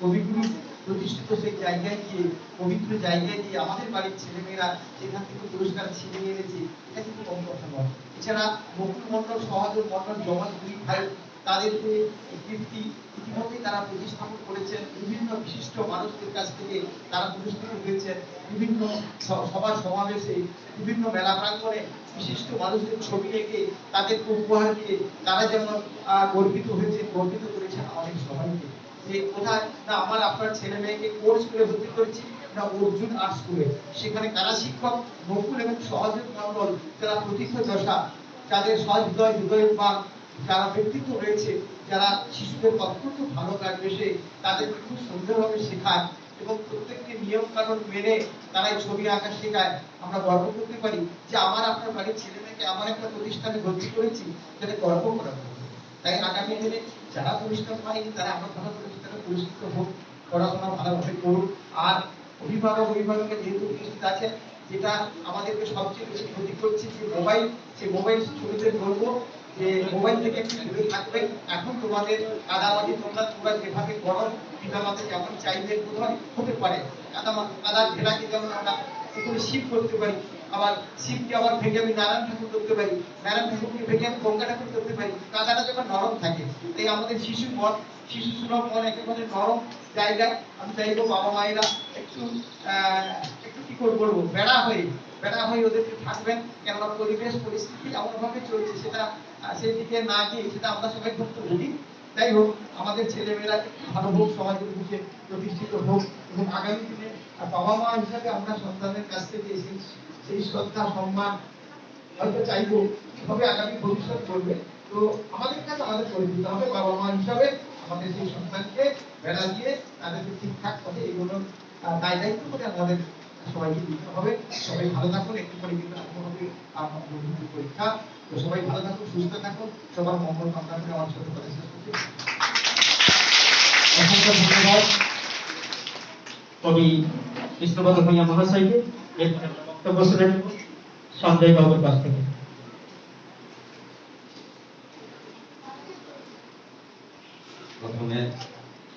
কবিগুরু প্রতিষ্ঠিত সেই জায়গায় গিয়ে, পবিত্র জায়গায় গিয়ে আমাদের বাড়ির ছেলেমেয়েরা সেখান থেকে পুরস্কার ছিনিয়ে এনেছে, এটা কিন্তু কম কথা নয়। এছাড়া বকুল দুই ভাই কীর্তি তারা প্রতিস্থাপন করেছেন। বিভিন্ন বিশিষ্ট মানুষদের কাছ থেকে তারা পুরস্কৃত হয়েছেন। বিভিন্ন সভা সমাবেশে, বিভিন্ন মেলা প্রাঙ্গণে বিশিষ্ট মানুষদের ছবি এঁকে তাদেরকে উপহার দিয়ে তারা যেমন গর্বিত হয়েছে গর্বিত করেছেন আমাদের সবাইকে। যে কোথায় না আমার আপনার ছেলে মেয়েকে কোন স্কুলে ভর্তি করেছি, না অর্জুন আর্ট স্কুলে সেখানে কারা শিক্ষক? বকুল এবং সহযোগ মন্ডল যারা প্রতীক্ষ দশা, যাদের সহজ হৃদয় হৃদয়বান যারা ব্যক্তিত্ব রয়েছে, যারা শিশুদের অত্যন্ত ভালো কাটবেসে তাদেরকে খুব সুন্দরভাবে শেখায় এবং প্রত্যেকটি নিয়ম কানুন মেনে তারাই ছবি আঁকা শেখায়। আমরা গর্ব করতে পারি যে আমার আপনার বাড়ির ছেলে মেয়েকে আমার একটা প্রতিষ্ঠানে ভর্তি করেছি, যাতে গর্ব করা। তাই আগামী দিনে যারা পুরস্কার পায়নি তারা আমরা ভালো করেছি তারা পুরস্কৃত হোক, পড়াশোনা ভালোভাবে করুক। আর অভিভাবক অভিভাবকের যেহেতু উপস্থিত আছে যেটা আমাদেরকে সবচেয়ে বেশি ক্ষতি করছে যে মোবাইল সেই মোবাইল ছোটদের বলব, যে মোবাইল থেকে একটু দূরে থাকবে। এখন তোমাদের কাদামাটি তোমরা তোমরা যেভাবে করো, পিতামাতা যেমন চাইবে বোধহয় হতে পারে। কাদা কাদা ঘেরাকে যেমন আমরা শিব করতে পারি আবার শিবকে আবার ভেঙে আমি নারায়ণ ঠাকুর করতে পারি। নারায়ণ ঠাকুরকে ভেঙে আমি গঙ্গা ঠাকুর করতে পারি। কাদাটা যখন নরম থাকে, তাই আমাদের শিশু মন, শিশু সুলভ মন একেবারে নরম জায়গায় আমি চাইব বাবা মায়েরা একটু একটু কি করে বলব? বেড়া হয়ে বেড়া হয়ে ওদেরকে থাকবেন। কেননা পরিবেশ, পরিস্থিতি এমন ভাবে চলছে, সেটা সেই দিকে না গিয়ে সেটা আমরা সবাই ভুলি যাই হোক, আমাদের ছেলেমেয়েরা ভালো হোক, সমাজের বুকে প্রতিষ্ঠিত হোক এবং আগামী দিনে বাবা মা হিসাবে আমরা সন্তানের কাছ থেকে সেই সেই শ্রদ্ধা, সম্মান হয়তো চাইব কীভাবে আগামী ভবিষ্যৎ করবে। তো আমাদের কাছে আমাদের করে দিতে হবে বাবা মা হিসাবে আমাদের সেই সন্তানকে বেড়া দিয়ে তাদেরকে ঠিকঠাক পথে এগুলো দায় দায়িত্ব করে আমাদের সবাইকে দিতে হবে। সবাই ভালো থাকুন, একটু পরে কিন্তু হবে বন্ধুদের পরীক্ষা। তো সবাই ভালো থাকুন, সুস্থ থাকুন। সবার মঙ্গল কামনা করে আমার ছোট কথা শেষ করছি। অসংখ্য ধন্যবাদ। কবি কৃষ্ণপদ ভূঁইয়া মহাশয়কে এরপরে আমরা বক্তব্য শুনে নেব সঞ্জয় বাবুর কাছ থেকে প্রথমে